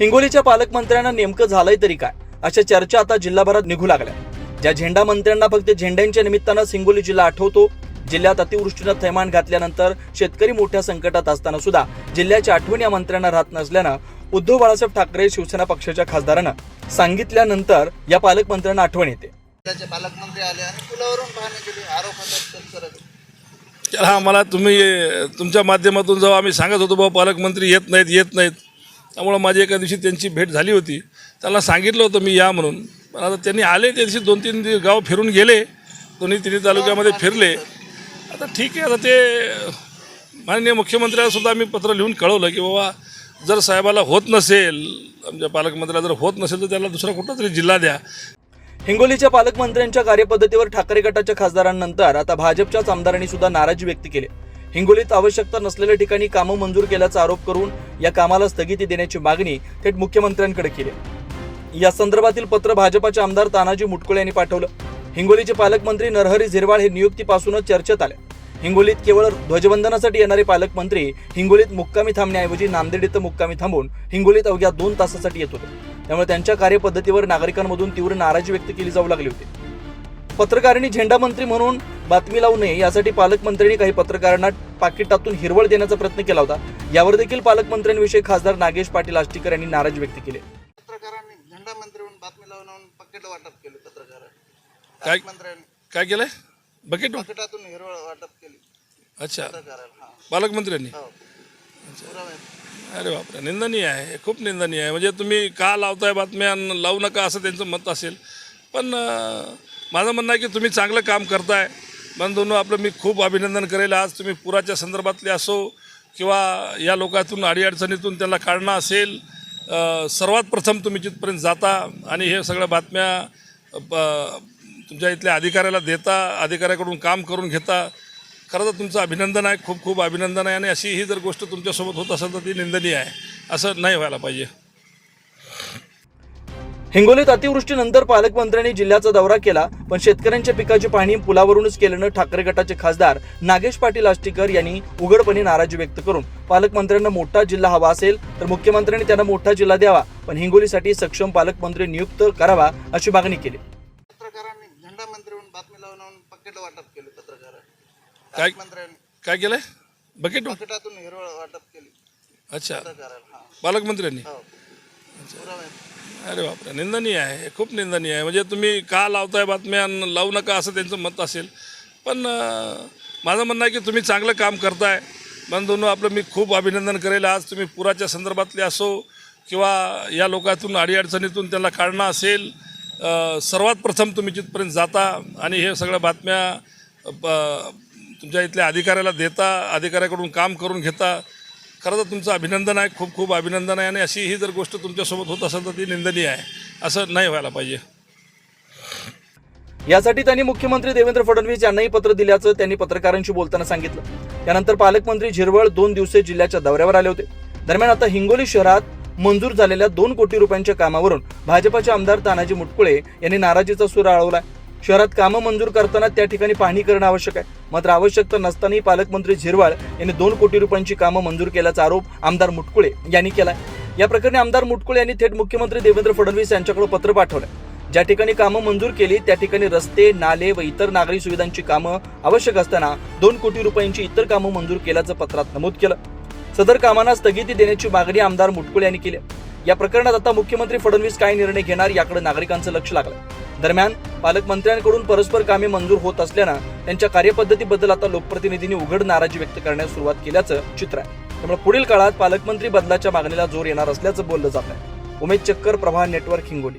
हिंगोलीच्या पालकमंत्र्यांना नेमकं झालंय तरी काय? अशा चर्चा आता जिल्हाभरात निघू लागल्या. ज्या झेंडा मंत्र्यांना फक्त झेंड्यांच्या निमित्तानंच हिंगोली जिल्हा आठवतो जिल्ह्यात अतिवृष्टीनं थैमान घातल्यानंतर शेतकरी मोठ्या संकटात असताना सुद्धा जिल्ह्याच्या आठवण या मंत्र्यांना राहत नसल्यानं उद्धव बाळासाहेब ठाकरे शिवसेना पक्षाच्या खासदारानं सांगितल्यानंतर या पालकमंत्र्यांना आठवण येते. पालकमंत्री आले आणि पुलावरून पाहणी केली आरोप होतात शेतकऱ्याचे. त्याला आम्हाला तुम्ही तुमच्या माध्यमातून जेव्हा आम्ही सांगत होतो बाबा पालकमंत्री येत नाहीत येत नाहीत. त्यामुळं माझी एका दिवशी त्यांची भेट झाली होती. त्यांना सांगितलं होतं मी या म्हणून. पण आता त्यांनी आले त्या दिवशी दोन तीन दिवस गाव फिरून गेले. दोन्ही तिन्ही तालुक्यामध्ये फिरले. आता ठीक आहे आता ते माननीय मुख्यमंत्र्यालासुद्धा मी आम्ही पत्र लिहून कळवलं की बाबा जर साहेबाला होत नसेल आमच्या पालकमंत्र्याला जर होत नसेल तर त्याला दुसरा कुठला तरी जिल्हा द्या. हिंगोलीच्या पालकमंत्र्यांच्या कार्यपद्धतीवर ठाकरे गटाच्या खासदारांनंतर आता भाजपच्याच आमदारांनी सुद्धा नाराजी व्यक्त केली. हिंगोलीत आवश्यकता नसलेल्या ठिकाणी कामं मंजूर केल्याचा आरोप करून या कामाला स्थगिती देण्याची मागणी थेट मुख्यमंत्र्यांकडे केली. या संदर्भातील पत्र भाजपाचे आमदार तानाजी मुटकुळे यांनी पाठवलं. हिंगोलीचे पालकमंत्री नरहरी झिरवाळ हे नियुक्तीपासूनच चर्चेत आले. हिंगोलीत केवळ ध्वजवंदनासाठी येणारे पालकमंत्री हिंगोलीत मुक्कामी थांबण्याऐवजी नांदेड इथं मुक्कामी थांबून हिंगोलीत अवघ्या दोन तासासाठी येत होते. त्यामुळे त्यांच्या कार्यपद्धतीवर नागरिकांमधून तीव्र नाराजी व्यक्त केली जाऊ लागली होती. पत्रकारिणी झेंडा मंत्री म्हणून बातमी लावू नये. यासाठी पालकमंत्र्यांनी काही पत्रकारांना पाकिटातून हिरवळ देण्याचा प्रयत्न केला होता. यावर देखील पालकमंत्र्यांविषयी खासदार नागेश पाटील आष्टीकर यांनी नाराजी व्यक्त केली. पत्रकारांनी झेंडा मंत्री म्हणून बातमी लावून लावून पकेट वाटप केली पत्रकारांनी. काय पालकमंत्र्यांनी काय केलं? बकेट पकेटातून हिरवळ वाटप केली. अच्छा. हा. पालकमंत्र्यांनी? हो. अरे बापरे निंदनीय आहे. खूप निंदनीय आहे. म्हणजे तुम्ही का लावताय बातम्या लावू नका असं त्यांचं मत असेल. पण माझं म्हणणं आहे की तुम्ही चांगलं काम करताय. बंधूंनो आपलं मी खूप अभिनंदन करेल. आज तुम्ही पुराच्या संदर्भातले असो किंवा या लोकातून अडीअडचणीतून त्याला काढणं असेल सर्वात प्रथम तुम्ही जिथपर्यंत जाता आणि हे सगळ्या बातम्या तुमच्या इथल्या अधिकाऱ्याला देता अधिकाऱ्याकडून काम करून घेता खरं तर तुमचं अभिनंदन आहे. खूप खूप अभिनंदन आहे. आणि अशी ही जर गोष्ट तुमच्यासोबत होत असेल तर ती निंदनीय आहे. असं नाही व्हायला पाहिजे. हिंगोलीत अतिवृष्टीनंतर पालकमंत्र्यांनी जिल्ह्याचा दौरा केला पण शेतकऱ्यांच्या पिकाची पाहणी पुलावरूनच केल्यानं ठाकरे गटाचे खासदार नागेश पाटील आष्टीकर यांनी उघडपणे नाराजी व्यक्त करून पालकमंत्र्यांना मोठा जिल्हा हवा असेल तर मुख्यमंत्र्यांनी त्यांना मोठा जिल्हा द्यावा पण हिंगोलीसाठी सक्षम पालकमंत्री नियुक्त करावा अशी मागणी केली. पत्रकारांनी झेंडा मंत्री म्हणून बातमी लावून लावून पकेट वाटप केली पत्रकारांनी. काय केलं बकेट वाटप केली. अच्छा. पालकमंत्र्यांनी? हो. अरे बापरे निंदनीय आहे खूप निंदनीय आहे. म्हणजे तुम्ही का लावताय बातम्या आणि लावू नका असं त्यांचं मत असेल. पण अं, माझं म्हणणं आहे की तुम्ही चांगलं काम करताय. बंधूंनो आपलं मी खूप अभिनंदन करेल. आज तुम्ही पुराच्या संदर्भातले असो किंवा या लोकातून अडीअडचणीतून त्यांना काढणं असेल अं, सर्वात प्रथम तुम्ही जिथपर्यंत जाता आणि हे सगळ्या बातम्या अं, तुमच्या इथल्या अधिकाऱ्याला देता अधिकाऱ्याकडून काम करून घेता खरं तर तुमचं अभिनंदन आहे खूप खूप अभिनंदन आहे आणि अशी ही जर गोष्ट तुमच्यासोबत होत असेल तर ती निंदनीय आहे असं नाही व्हायला पाहिजे. यासाठी त्यांनी मुख्यमंत्री देवेंद्र फडणवीस यांनाही पत्र दिल्याचं त्यांनी पत्रकारांशी बोलताना सांगितलं. त्यानंतर पालकमंत्री झिरवळ दोन दिवसीय जिल्ह्याच्या दौऱ्यावर आले होते. दरम्यान आता हिंगोली शहरात मंजूर झालेल्या दोन कोटी रुपयांच्या कामावरून भाजपाचे आमदार तानाजी मुटकुळे यांनी नाराजीचा सूर आळवलाय. शहरात कामं मंजूर करताना त्या ठिकाणी पाहणी करणं आवश्यक आहे. मात्र आवश्यकता नसतानाही पालकमंत्री झिरवाळ यांनी दोन कोटी रुपयांची कामं मंजूर केल्याचा आरोप आमदार मुटकुळे यांनी केला या प्रकरणी आमदार मुटकुळे यांनी थेट मुख्यमंत्री देवेंद्र फडणवीस यांच्याकडे पत्र पाठवलं ज्या ठिकाणी कामं मंजूर केली त्या ठिकाणी रस्ते नाले व इतर नागरी सुविधांची कामं आवश्यक असताना दोन कोटी रुपयांची इतर कामं मंजूर केल्याचं पत्रात नमूद केलं. सदर कामांना स्थगिती देण्याची मागणी आमदार मुटकुळे यांनी केली या प्रकरणात आता मुख्यमंत्री फडणवीस काय निर्णय घेणार याकडे नागरिकांचं लक्ष लागलं दरम्यान पालकमंत्र्यांकडून परस्पर कामे मंजूर होत असल्यानं त्यांच्या कार्यपद्धतीबद्दल आता लोकप्रतिनिधींनी उघड नाराजी व्यक्त करण्यास सुरुवात केल्याचं चित्र आहे. त्यामुळे पुढील काळात पालकमंत्री बदलाच्या मागणीला जोर येणार असल्याचं बोललं जात आहे. उमेद चक्कर प्रभा नेटवर्क हिंगोली.